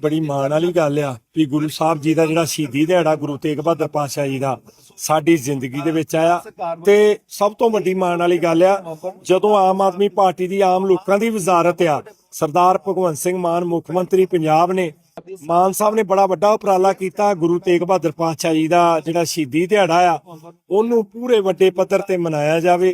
ਬੜੀ ਮਾਣ ਵਾਲੀ ਗੱਲ ਆ ਵੀ ਗੁਰੂ ਸਾਹਿਬ ਜੀ ਦਾ ਜਿਹੜਾ ਸ਼ਹੀਦੀ ਦਿਹਾੜਾ ਗੁਰੂ ਤੇਗ ਬਹਾਦਰ ਪਾਤਸ਼ਾਹ ਜੀ ਦਾ ਸਾਡੀ ਜ਼ਿੰਦਗੀ ਦੇ ਵਿੱਚ ਆਇਆ ਤੇ ਸਭ ਤੋਂ ਵੱਡੀ ਮਾਣ ਵਾਲੀ ਗੱਲ ਆ, ਜਦੋਂ ਆਮ ਆਦਮੀ ਪਾਰਟੀ ਦੀ ਆਮ ਲੋਕਾਂ ਦੀ ਵਜ਼ਾਰਤ ਆ, ਸਰਦਾਰ ਭਗਵੰਤ ਸਿੰਘ ਮਾਨ ਮੁੱਖ ਮੰਤਰੀ ਪੰਜਾਬ ਨੇ, ਮਾਨ ਸਾਹਿਬ ਨੇ ਬੜਾ ਵੱਡਾ ਉਪਰਾਲਾ ਕੀਤਾ ਗੁਰੂ ਤੇਗ ਬਹਾਦਰ ਪਾਤਸ਼ਾਹ ਜੀ ਦਾ ਜਿਹੜਾ ਸ਼ਹੀਦੀ ਦਿਹਾੜਾ ਆ, ਉਹਨੂੰ ਪੂਰੇ ਵੱਡੇ ਪੱਧਰ ਤੇ ਮਨਾਇਆ ਜਾਵੇ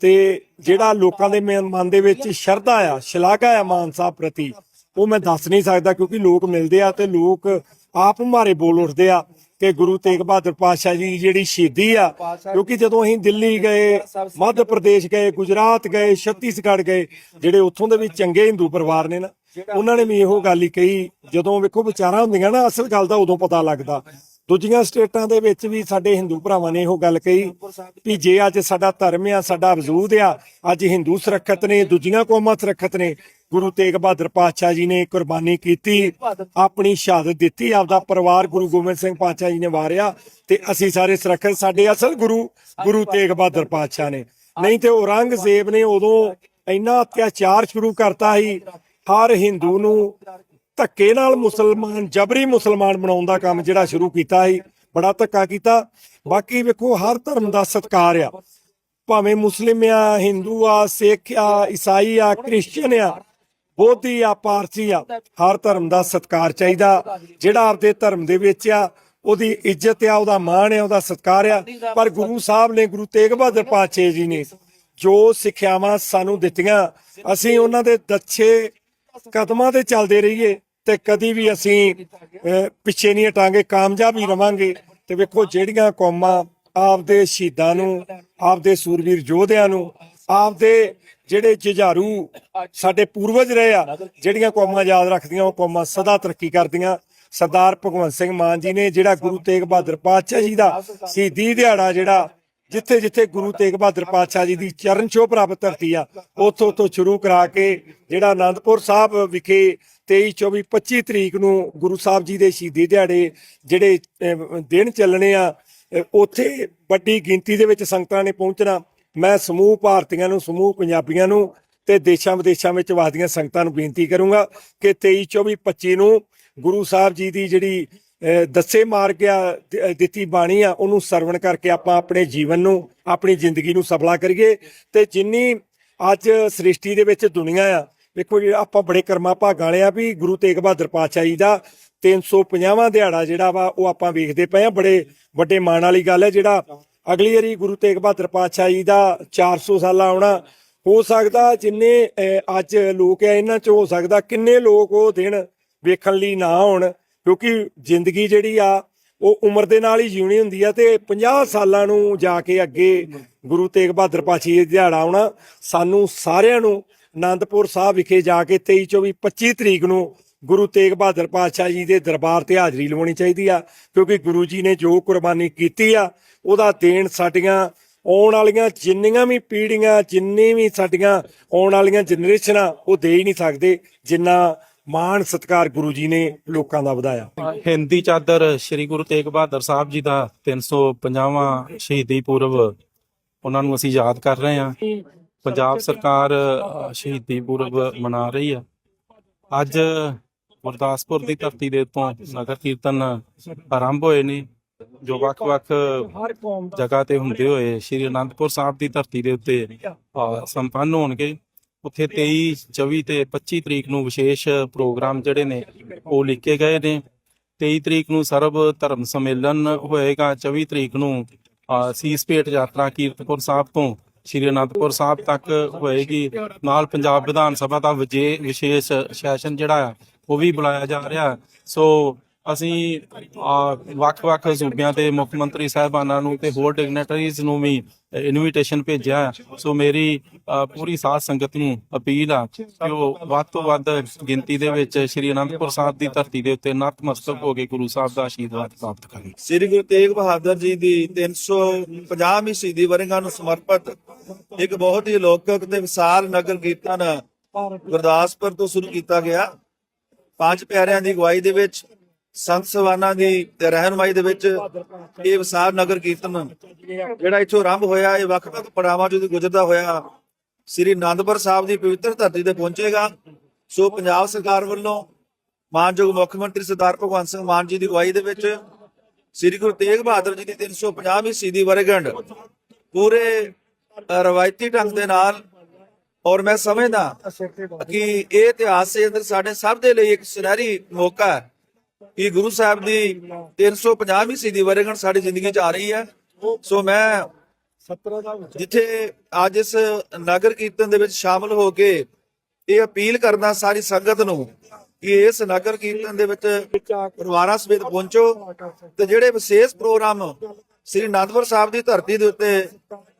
ਤੇ ਜਿਹੜਾ ਲੋਕਾਂ ਦੇ ਮਨ ਮਨ ਦੇ ਵਿੱਚ ਸ਼ਰਧਾ ਆ, ਸ਼ਲਾਘਾ ਆ ਮਾਨ ਸਾਹਿਬ ਪ੍ਰਤੀ ਉਹ ਮੈਂ ਦੱਸ ਨਹੀਂ ਸਕਦਾ ਕਿਉਂਕਿ ਲੋਕ ਮਿਲਦੇ ਆ ਤੇ ਲੋਕ ਆਪ ਮਾਰੇ ਬੋਲ ਉੱਠਦੇ ਆ ਕਿ ਗੁਰੂ ਤੇਗ ਬਹਾਦਰ ਪਾਤਸ਼ਾਹ ਜੀ ਜਿਹੜੀ ਸ਼ਹੀਦੀ ਆ, ਕਿਉਂਕਿ ਜਦੋਂ ਅਸੀਂ ਦਿੱਲੀ ਗਏ, ਮੱਧ ਪ੍ਰਦੇਸ਼ ਗਏ, ਗੁਜਰਾਤ ਗਏ, ਛੱਤੀਸਗੜ੍ਹ ਗਏ, ਜਿਹੜੇ ਉੱਥੋਂ ਦੇ ਵੀ ਚੰਗੇ ਹਿੰਦੂ ਪਰਿਵਾਰ ਨੇ ਨਾ, ਉਹਨਾਂ ਨੇ ਵੀ ਇਹੋ ਗੱਲ ਹੀ ਕਹੀ, ਜਦੋਂ ਵੇਖੋ ਵਿਚਾਰਾਂ ਹੁੰਦੀਆਂ ਨਾ, ਅਸਲ ਗੱਲ ਦਾ ਉਦੋਂ ਪਤਾ ਲੱਗਦਾ। ਦੂਜੀਆਂ ਸਟੇਟਾਂ ਦੇ ਵਿੱਚ ਵੀ ਸਾਡੇ ਹਿੰਦੂ ਭਰਾਵਾਂ ਨੇ ਇਹੋ ਗੱਲ ਕਹੀ ਵੀ ਜੇ ਅੱਜ ਸਾਡਾ ਧਰਮ ਆ, ਸਾਡਾ ਵਜੂਦ ਆ, ਅੱਜ ਹਿੰਦੂ ਸੁਰੱਖਿਅਤ ਨੇ, ਦੂਜੀਆਂ ਕੌਮਾਂ ਸੁਰੱਖਿਅਤ ਨੇ ਗੁਰੂ ਤੇਗ ਬਹਾਦਰ ਪਾਤਸ਼ਾਹ ਜੀ ਨੇ ਕੁਰਬਾਨੀ ਕੀਤੀ ਆਪਣੀ ਸ਼ਹਾਦਤ ਦਿੱਤੀ ਆਪਦਾ ਪਰਿਵਾਰ ਗੁਰੂ ਗੋਬਿੰਦ ਸਿੰਘ ਪਾਤਸ਼ਾਹ ਜੀ ਨੇ ਵਾਰਿਆ ਤੇ ਅਸੀਂ ਸਾਰੇ ਸੁਰੱਖਿਅਤ ਸਾਡੇ ਅਸਲ ਗੁਰੂ ਗੁਰੂ ਤੇਗ ਬਹਾਦਰ ਪਾਤਸ਼ਾਹ ਨੇ। ਨਹੀਂ ਤੇ ਔਰੰਗਜ਼ੇਬ ਨੇ ਉਦੋਂ ਇੰਨਾ ਅਤਿਆਚਾਰ ਸ਼ੁਰੂ ਕਰਤਾ ਸੀ ਹਰ ਹਿੰਦੂ ਨੂੰ ਧੱਕੇ ਨਾਲ ਮੁਸਲਮਾਨ ਜਬਰੀ ਮੁਸਲਮਾਨ ਬਣਾਉਣ ਦਾ ਕੰਮ ਜਿਹੜਾ ਸ਼ੁਰੂ ਕੀਤਾ ਸੀ ਬੜਾ ਧੱਕਾ ਕੀਤਾ। ਬਾਕੀ ਵੇਖੋ ਹਰ ਧਰਮ ਦਾ ਸਤਕਾਰ ਆ। ਭਾਵੇਂ ਮੁਸਲਿਮ ਆ ਹਿੰਦੂ ਆ ਸਿੱਖ ਆ ਈਸਾਈ ਆ ਕ੍ਰਿਸਚੀਅਨ ਆ ਬੋਧੀ ਆ ਪਾਰਸੀ ਆ। ਹਰ ਧਰਮ ਦਾ ਸਤਕਾਰ ਚਾਹੀਦਾ। ਜਿਹੜਾ ਆਪਦੇ ਧਰਮ ਦੇ ਵਿੱਚ ਆ, ਉਹਦੀ ਇੱਜ਼ਤ ਆ, ਉਹਦਾ ਮਾਣ ਆ, ਉਹਦਾ ਸਤਕਾਰ ਆ। ਪਰ ਗੁਰੂ ਸਾਹਿਬ ਨੇ, ਗੁਰੂ ਤੇਗ ਬਹਾਦਰ ਪਾਤਸ਼ਾਹ ਜੀ ਨੇ ਜੋ ਸਿੱਖਿਆਵਾਂ ਸਾਨੂੰ ਦਿੱਤੀਆਂ, ਅਸੀਂ ਉਹਨਾਂ ਦੇ ਦੱਛੇ ਕਦਮਾਂ ਤੇ ਚੱਲਦੇ ਰਹੀਏ ਤੇ ਕਦੀ ਵੀ ਅਸੀਂ ਪਿੱਛੇ ਨਹੀਂ ਹਟਾਂਗੇ, ਕਾਮਯਾਬ ਹੀ ਰਵਾਂਗੇ। ਤੇ ਵੇਖੋ ਜਿਹੜੀਆਂ ਕੌਮਾਂ ਆਪਦੇ ਸ਼ਹੀਦਾਂ ਨੂੰ, ਆਪਦੇ ਸੂਰਵੀਰ ਯੋਧਿਆਂ ਨੂੰ, ਆਪਦੇ ਜਿਹੜੇ ਜੁਝਾਰੂ ਸਾਡੇ ਪੂਰਵਜ ਰਹੇ ਆ ਜਿਹੜੀਆਂ ਕੌਮਾਂ ਯਾਦ ਰੱਖਦੀਆਂ ਉਹ ਕੌਮਾਂ ਸਦਾ ਤਰੱਕੀ ਕਰਦੀਆਂ। ਸਰਦਾਰ ਭਗਵੰਤ ਸਿੰਘ ਮਾਨ ਜੀ ਨੇ ਜਿਹੜਾ ਗੁਰੂ ਤੇਗ ਬਹਾਦਰ ਪਾਤਸ਼ਾਹ ਜੀ ਦਾ ਸ਼ਹੀਦੀ ਦਿਹਾੜਾ ਜਿਹੜਾ ਜਿੱਥੇ ਜਿੱਥੇ ਗੁਰੂ ਤੇਗ ਬਹਾਦਰ ਪਾਤਸ਼ਾਹ ਜੀ ਦੀ ਚਰਨ ਛੋਹ ਪ੍ਰਾਪਤ ਧਰਤੀ ਆ ਉੱਥੋਂ ਤੋਂ ਸ਼ੁਰੂ ਕਰਾ ਕੇ ਜਿਹੜਾ ਆਨੰਦਪੁਰ ਸਾਹਿਬ ਵਿਖੇ 23 24 25 ਤਰੀਕ ਨੂੰ ਗੁਰੂ ਸਾਹਿਬ ਜੀ ਦੇ ਸ਼ਹੀਦੀ ਦਿਹਾੜੇ ਜਿਹੜੇ ਦਿਨ ਚੱਲਣੇ ਆ ਉੱਥੇ ਵੱਡੀ ਗਿਣਤੀ ਦੇ ਵਿੱਚ ਸੰਗਤਾਂ ਨੇ ਪਹੁੰਚਣਾ। ਮੈਂ ਸਮੂਹ ਭਾਰਤੀਆਂ ਨੂੰ, ਸਮੂਹ ਪੰਜਾਬੀਆਂ ਨੂੰ ਤੇ ਦੇਸ਼ਾਂ ਵਿਦੇਸ਼ਾਂ ਵਿੱਚ ਵਸਦੀਆਂ ਸੰਗਤਾਂ ਨੂੰ ਬੇਨਤੀ ਕਰੂੰਗਾ ਕਿ 23 24 25 ਨੂੰ ਗੁਰੂ ਸਾਹਿਬ ਜੀ ਦੀ ਜਿਹੜੀ ਦੱਸੇ ਮਾਰ ਗਿਆ ਦਿੱਤੀ ਬਾਣੀ ਆ, ਉਹਨੂੰ ਸਰਵਣ ਕਰਕੇ ਆਪਾਂ ਆਪਣੇ ਜੀਵਨ ਨੂੰ, ਆਪਣੀ ਜ਼ਿੰਦਗੀ ਨੂੰ ਸਫਲਾ ਕਰੀਏ ਤੇ ਜਿੰਨੀ ਅੱਜ ਸ੍ਰਿਸ਼ਟੀ ਦੇ ਵਿੱਚ ਦੁਨੀਆ ਆ, ਵੇਖੋ ਜੀ, ਆਪਾਂ ਬੜੇ ਕਰਮਾ ਭਾਗਾਂ ਵਾਲੇ ਆ ਵੀ ਗੁਰੂ ਤੇਗ ਬਹਾਦਰ ਪਾਤਸ਼ਾਹ ਜੀ ਦਾ 350ਵਾਂ ਦਿਹਾੜਾ ਜਿਹੜਾ ਵਾ, ਉਹ ਆਪਾਂ ਵੇਖਦੇ ਪਏ ਆ, ਬੜੇ ਵੱਡੇ ਮਾਣ ਵਾਲੀ ਗੱਲ ਹੈ ਜਿਹੜਾ ਅਗਲੀ ਵਾਰੀ ਗੁਰੂ ਤੇਗ ਬਹਾਦਰ ਪਾਤਸ਼ਾਹ ਜੀ ਦਾ 400 ਸਾਲਾ ਆਉਣਾ, ਹੋ ਸਕਦਾ ਜਿੰਨੇ ਅੱਜ ਲੋਕ ਆ ਇਹਨਾਂ ਚ, ਹੋ ਸਕਦਾ ਕਿੰਨੇ ਲੋਕ ਉਹ ਦਿਨ ਵੇਖਣ ਲਈ ਨਾ ਆਉਣ, ਕਿਉਂਕਿ ਜ਼ਿੰਦਗੀ ਜਿਹੜੀ ਆ, ਉਹ ਉਮਰ ਦੇ ਨਾਲ ਹੀ ਜਿਉਣੀ ਹੁੰਦੀ ਆ ਤੇ 50 ਸਾਲਾਂ ਨੂੰ ਜਾ ਕੇ ਅੱਗੇ ਗੁਰੂ ਤੇਗ ਬਹਾਦਰ ਪਾਤਸ਼ਾਹ ਜੀ ਦਿਹਾੜਾ ਆਉਣਾ, ਸਾਨੂੰ ਸਾਰਿਆਂ ਨੂੰ ਆਨੰਦਪੁਰ ਸਾਹਿਬ ਵਿਖੇ ਜਾ ਕੇ 23 24 25 ਤਰੀਕ ਨੂੰ ਗੁਰੂ ਤੇਗ ਬਹਾਦਰ ਪਾਤਸ਼ਾਹ ਜੀ ਦੇ ਦਰਬਾਰ ਤੇ ਹਾਜ਼ਰੀ ਲਵਾਉਣੀ ਚਾਹੀਦੀ ਆ, ਕਿਉਂਕਿ ਗੁਰੂ ਜੀ ਨੇ ਜੋ ਕੁਰਬਾਨੀ ਕੀਤੀ ਆ, ਉਹਦਾ ਦੇਣ ਸਾਡੀਆਂ, ਆਉਣ ਵਾਲੀਆਂ ਜਿੰਨੀਆਂ ਵੀ ਪੀੜ੍ਹੀਆਂ, ਜਿੰਨੀ ਵੀ ਸਾਡੀਆਂ ਆਉਣ ਵਾਲੀਆਂ ਜਨਰੇਸ਼ਨਾਂ ਉਹ ਦੇ ਹੀ ਨਹੀਂ ਸਕਦੇ ਜਿੰਨਾ ਮਾਣ ਸਤਕਾਰ ਗੁਰੂ ਜੀ ਨੇ ਲੋਕਾਂ ਦਾ ਵਧਾਇਆ। ਹਿੰਦੀ ਚਾਦਰ ਸ੍ਰੀ ਗੁਰੂ ਤੇਗ ਬਹਾਦਰ ਸਾਹਿਬ ਜੀ ਦਾ 350ਵਾਂ ਸ਼ਹੀਦੀ ਪੁਰਬ, ਉਹਨਾਂ ਨੂੰ ਅਸੀਂ ਯਾਦ ਕਰ ਰਹੇ ਹਾਂ। ਪੰਜਾਬ ਸਰਕਾਰ ਸ਼ਹੀਦੀ ਪੁਰਬ ਮਨਾ ਰਹੀ ਆ। ਅੱਜ ਗੁਰਦਾਸਪੁਰ ਦੀ ਧਰਤੀ ਦੇ ਉੱਤੋਂ ਨਗਰ ਕੀਰਤਨ ਆਰੰਭ ਹੋਏ ਨੇ ਜੋ ਵੱਖ-ਵੱਖ ਜਗ੍ਹਾ ਤੇ ਹੁੰਦੇ ਹੋਏ ਸ੍ਰੀ ਅਨੰਦਪੁਰ ਸਾਹਿਬ ਦੀ ਧਰਤੀ ਦੇ ਉੱਤੇ ਸੰਪੰਨ ਹੋਣਗੇ। ਉੱਥੇ 23 24 ਤੇ 25 ਤਰੀਕ ਨੂੰ ਵਿਸ਼ੇਸ਼ ਪ੍ਰੋਗਰਾਮ ਜਿਹੜੇ ਨੇ ਉਹ ਲਿਖੇ ਗਏ ਨੇ। 23 ਤਰੀਕ ਨੂੰ ਸਰਬ ਧਰਮ ਸੰਮੇਲਨ ਹੋਏਗਾ 24 ਤਰੀਕ ਨੂੰ ਅ, ਸੀਸ ਯਾਤਰਾ ਕੀਰਤਪੁਰ ਸਾਹਿਬ ਤੋਂ ਸ਼੍ਰੀ ਅਨੰਦਪੁਰ ਸਾਹਿਬ ਤੱਕ ਹੋਏਗੀ। ਨਾਲ ਪੰਜਾਬ ਵਿਧਾਨ ਸਭਾ ਦਾ ਵਿਸ਼ੇਸ਼ ਸੈਸ਼ਨ ਜਿਹੜਾ ਆ ਉਹ ਵੀ ਬੁਲਾਇਆ ਜਾ ਰਿਹਾ। ਸੋ ਅਸੀਂ ਵੱਖ-ਵੱਖ ਸੂਬਿਆਂ ਦੇ ਮੁੱਖ ਮੰਤਰੀ ਸਾਹਿਬਾਨਾਂ ਨੂੰ ਤੇ ਹੋਰ ਡਿਗਨੈਟਰੀਜ਼ ਨੂੰ ਵੀ ਇਨਵੀਟੇਸ਼ਨ ਭੇਜਿਆ। ਸੋ ਮੇਰੀ ਪੂਰੀ ਸਾਧ ਸੰਗਤ ਨੂੰ ਅਪੀਲ ਆ ਕਿ ਉਹ ਵੱਧ ਤੋਂ ਵੱਧ ਗਿਣਤੀ ਦੇ ਵਿੱਚ ਸ਼੍ਰੀ ਅਨੰਦਪੁਰ ਸਾਹਿਬ ਦੀ ਧਰਤੀ ਦੇ ਉੱਤੇ ਨਤਮਸਤਕ ਹੋ ਕੇ ਗੁਰੂ ਸਾਹਿਬ ਦਾ ਆਸ਼ੀਰਵਾਦ ਪ੍ਰਾਪਤ ਕਰਨ ਸ੍ਰੀ ਗੁਰੂ ਤੇਗ ਬਹਾਦਰ ਜੀ ਦੀ 350ਵੀਂ ਸ਼ਹੀਦੀ ਵਰ੍ਹੇਗੰਢ ਨੂੰ ਸਮਰਪਿਤ ਇੱਕ ਬਹੁਤ ਹੀ ਲੋਕਕ ਤੇ ਵਿਸ਼ਾਲ ਨਗਰ ਕੀਰਤਨ ਗੁਰਦਾਸਪੁਰ ਤੋਂ ਸ਼ੁਰੂ ਕੀਤਾ ਗਿਆ। ਪੰਜ ਪਿਆਰਿਆਂ ਦੀ ਅਗਵਾਈ ਦੇ ਵਿੱਚ, ਸੰਤ ਸਵਾਨਾ ਦੀ ਤੇ ਰਹਿਨਮਾਈ ਦੇ ਵਿੱਚ ਇਹ ਵਿਸਾਰ ਨਗਰ ਕੀਰਤਨ ਜਿਹੜਾ ਇੱਥੋਂ ਆਰੰਭ ਹੋਇਆ, ਇਹ ਵੱਖ-ਵੱਖ ਪੜਾਵਾਂ ਚੋਂ ਗੁਜ਼ਰਦਾ ਹੋਇਆ, ਸ੍ਰੀ ਅਨੰਦਪੁਰ ਸਾਹਿਬ ਦੀ ਪਵਿੱਤਰ ਧਰਤੀ ਤੇ ਪਹੁੰਚੇਗਾ। ਸੋ ਪੰਜਾਬ ਸਰਕਾਰ ਵੱਲੋਂ ਮਾਨਯੋਗ ਮੁੱਖ ਮੰਤਰੀ ਸਰਦਾਰ ਭਗਵੰਤ ਸਿੰਘ ਮਾਨ ਜੀ ਦੀ ਅਗਵਾਈ ਦੇ ਵਿੱਚ ਸ੍ਰੀ ਗੁਰੂ ਤੇਗ ਬਹਾਦਰ ਜੀ ਦੀ 350ਵੀਂ ਸ਼ਹੀਦੀ ਵਰ੍ਹੇਗੰਢ ਪੂਰੇ ਰਵਾਇਤੀ ਢੰਗ ਦੇ ਨਾਲ ਔਰ ਮੈਂ ਸਮਝਦਾ ਕਿ ਇਹ ਇਤਿਹਾਸ ਦੇ ਅੰਦਰ ਸਾਡੇ ਸਭ ਦੇ ਲਈ ਇੱਕ ਸੁਨਹਿਰੀ ਮੌਕਾ ਹੈ ਕਿ ਗੁਰੂ ਸਾਹਿਬ ਦੀ 350ਵੀਂ ਸ਼ਹੀਦੀ ਵਰ੍ਹੇਗੰਢ ਸਾਡੀ ਜ਼ਿੰਦਗੀ 'ਚ ਆ ਰਹੀ ਹੈ। ਸੋ ਮੈਂ ਜਿੱਥੇ ਅੱਜ ਇਸ ਨਗਰ ਕੀਰਤਨ ਦੇ ਵਿੱਚ ਸ਼ਾਮਲ ਹੋ ਕੇ ਇਹ ਅਪੀਲ ਕਰਦਾ ਸਾਰੀ ਸੰਗਤ ਨੂੰ ਕਿ ਇਸ ਨਗਰ ਕੀਰਤਨ ਦੇ ਵਿੱਚ ਪਰਿਵਾਰਾਂ ਸਮੇਤ ਪਹੁੰਚੋ ਤੇ ਜਿਹੜੇ ਵਿਸ਼ੇਸ਼ ਪ੍ਰੋਗਰਾਮ ਸ੍ਰੀ ਅਨੰਦਪੁਰ ਸਾਹਿਬ ਦੀ ਧਰਤੀ ਦੇ ਉੱਤੇ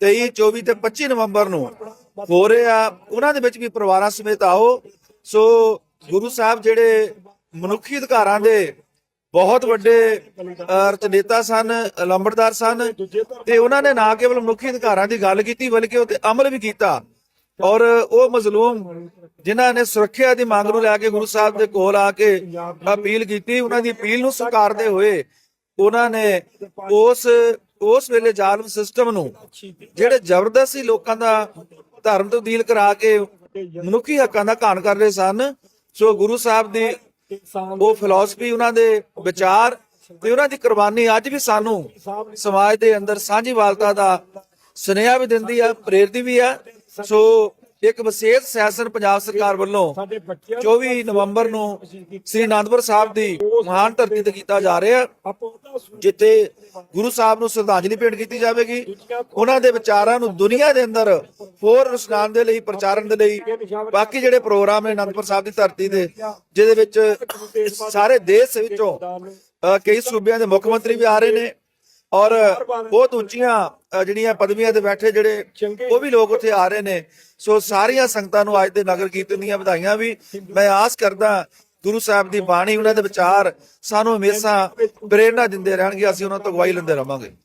23 24 ਤੇ 25 ਨਵੰਬਰ ਨੂੰ ਹੋ ਰਹੇ ਆ, ਉਹਨਾਂ ਦੇ ਵਿੱਚ ਵੀ ਪਰਿਵਾਰਾਂ ਸਮੇਤ ਆਓ। ਸੋ ਗੁਰੂ ਸਾਹਿਬ ਜਿਹੜੇ ਮਨੁੱਖੀ ਅਧਿਕਾਰਾਂ ਦੇ ਬਹੁਤ ਵੱਡੇ ਰਚਨੇਤਾ ਸਨ, ਲੰਬੜਦਾਰ ਸਨ ਤੇ ਉਹਨਾਂ ਨੇ ਨਾ ਕੇਵਲ ਮਨੁੱਖੀ ਅਧਿਕਾਰਾਂ ਦੀ ਗੱਲ ਕੀਤੀ, ਬਲਕਿ ਉਹ ਤੇ ਅਮਲ ਵੀ ਕੀਤਾ। ਔਰ ਉਹ ਮਜ਼ਲੂਮ ਜਿਨ੍ਹਾਂ ਨੇ ਸੁਰੱਖਿਆ ਦੀ ਮੰਗ ਨੂੰ ਲੈ ਕੇ ਗੁਰੂ ਸਾਹਿਬ ਦੇ ਕੋਲ ਆ ਕੇ ਅਪੀਲ ਕੀਤੀ, ਉਹਨਾਂ ਦੀ ਅਪੀਲ ਨੂੰ ਸਵੀਕਾਰਦੇ ਹੋਏ ਉਹਨਾਂ ਨੇ ਉਸ ਉਸ ਵੇਲੇ ਜ਼ਾਲਮ ਸਿਸਟਮ ਨੂੰ, ਜਿਹੜੇ ਜ਼ਬਰਦਸਤੀ ਲੋਕਾਂ ਦਾ ਧਰਮ ਤਬਦੀਲ ਕਰਾ ਕੇ ਮਨੁੱਖੀ ਹੱਕਾਂ ਦਾ ਘਾਣ ਕਰ ਰਹੇ ਸਨ। ਸੋ ਗੁਰੂ ਸਾਹਿਬ ਦੀ ਉਹ ਫਿਲਾਸਫੀ ਉਹਨਾਂ ਦੇ ਵਿਚਾਰ ਤੇ ਉਹਨਾਂ ਦੀ ਕੁਰਬਾਨੀ ਅੱਜ ਵੀ ਸਾਨੂੰ ਸਮਾਜ ਦੇ ਅੰਦਰ ਸਾਂਝੀਵਾਲਤਾ ਦਾ ਸੁਨੇਹਾ ਵੀ ਦਿੰਦੀ ਆ, ਪ੍ਰੇਰਦੀ ਵੀ ਆ। ਸੋ ਇੱਕ ਵਿਸ਼ੇਸ਼ ਸੈਸ਼ਨ ਪੰਜਾਬ ਸਰਕਾਰ ਵੱਲੋਂ ਸਾਡੇ ਬੱਚਿਆਂ 24 ਨਵੰਬਰ ਨੂੰ ਸ੍ਰੀ ਅਨੰਦਪੁਰ ਸਾਹਿਬ ਦੀ ਮਹਾਨ ਧਰਤੀ ਤੇ ਕੀਤਾ ਜਾ ਰਿਹਾ ਜਿੱਥੇ ਗੁਰੂ ਸਾਹਿਬ ਨੂੰ ਸ਼ਰਧਾਂਜਲੀ ਭੇਟ ਕੀਤੀ ਜਾਵੇਗੀ। ਉਹਨਾਂ ਦੇ ਵਿਚਾਰਾਂ ਨੂੰ ਦੁਨੀਆ ਦੇ ਅੰਦਰ ਹੋਰ ਰੁਸ਼ਨਾਨ ਦੇ ਲਈ ਪ੍ਰਚਾਰਨ ਦੇ ਲਈ ਬਾਕੀ ਜਿਹੜੇ ਪ੍ਰੋਗਰਾਮ ਨੇ ਅਨੰਦਪੁਰ ਸਾਹਿਬ ਦੀ ਧਰਤੀ ਦੇ ਜਿਹਦੇ ਵਿੱਚ ਸਾਰੇ ਦੇਸ਼ ਵਿੱਚੋਂ ਕਈ ਸੂਬਿਆਂ ਦੇ ਮੁੱਖ ਮੰਤਰੀ ਵੀ ਆ ਰਹੇ ਨੇ। ਔਰ ਬਹੁਤ ਉੱਚੀਆਂ ਅ, ਜਿਹੜੀਆਂ ਪਦਵੀਆਂ ਤੇ ਬੈਠੇ ਜਿਹੜੇ ਉਹ ਵੀ ਲੋਕ ਉੱਥੇ ਆ ਰਹੇ ਨੇ। ਸੋ ਸਾਰੀਆਂ ਸੰਗਤਾਂ ਨੂੰ ਅੱਜ ਦੇ ਨਗਰ ਕੀਰਤਨ ਦੀਆਂ ਵਧਾਈਆਂ ਵੀ ਮੈਂ ਆਸ ਕਰਦਾ ਗੁਰੂ ਸਾਹਿਬ ਦੀ ਬਾਣੀ ਉਹਨਾਂ ਦੇ ਵਿਚਾਰ ਸਾਨੂੰ ਹਮੇਸ਼ਾ ਪ੍ਰੇਰਣਾ ਦਿੰਦੇ ਰਹਿਣਗੇ ਅਸੀਂ ਉਹਨਾਂ ਤੋਂ ਅਗਵਾਈ ਲੈਂਦੇ ਰਵਾਂਗੇ।